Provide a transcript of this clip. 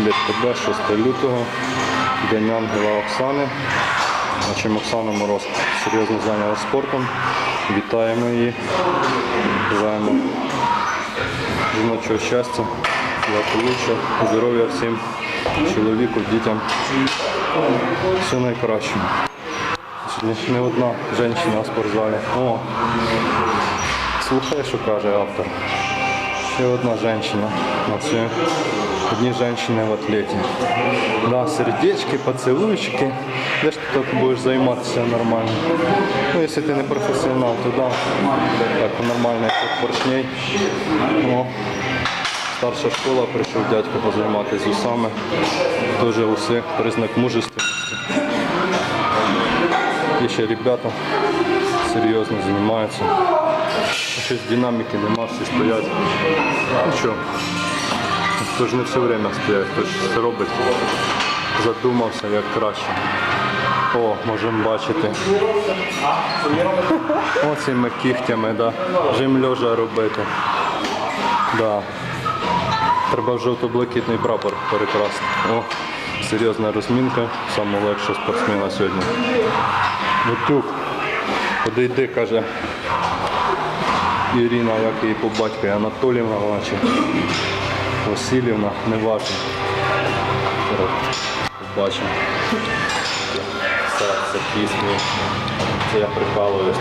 Літ ТБ 6 лютого. День ангела Оксани. Чим Оксана Мороз серйозно зайнялася спортом. Вітаємо її. Бажаємо жіночого щастя, благополуччя, здоров'я всім, чоловіку, дітям. Все найкраще. Не одна жінка в спортзалі. О, слухай, що каже автор. Ще одна жінка. На все. Одні жінки в атлеті. Да, сердечки, поцілуйчики. Де ж ти так будеш займатися нормально? Ну, якщо ти не професіонал, то да. Так, нормально, як поршней. О, старша школа, прийшов дядько позайматися з усами. Теж уси, признак мужественності. Є ще ребята серйозно займаються. Щось динаміки нема, всі стоять. Нічого. Хто ж не все время стоять, хтось щось робить. Задумався як краще. О, можемо бачити. Оцими кігтями, да. жим льожа робити. Да. Треба жовто-блакитний прапор перекрасти. О, серйозна розмінка, саме легше спортсмена сьогодні. Бутюк, подійди, каже Ірина, як її по батькові, Анатоліївна, вона чи Васильівна, не важно. Побачимо. Це, це пісні. Це я прикалуюсь.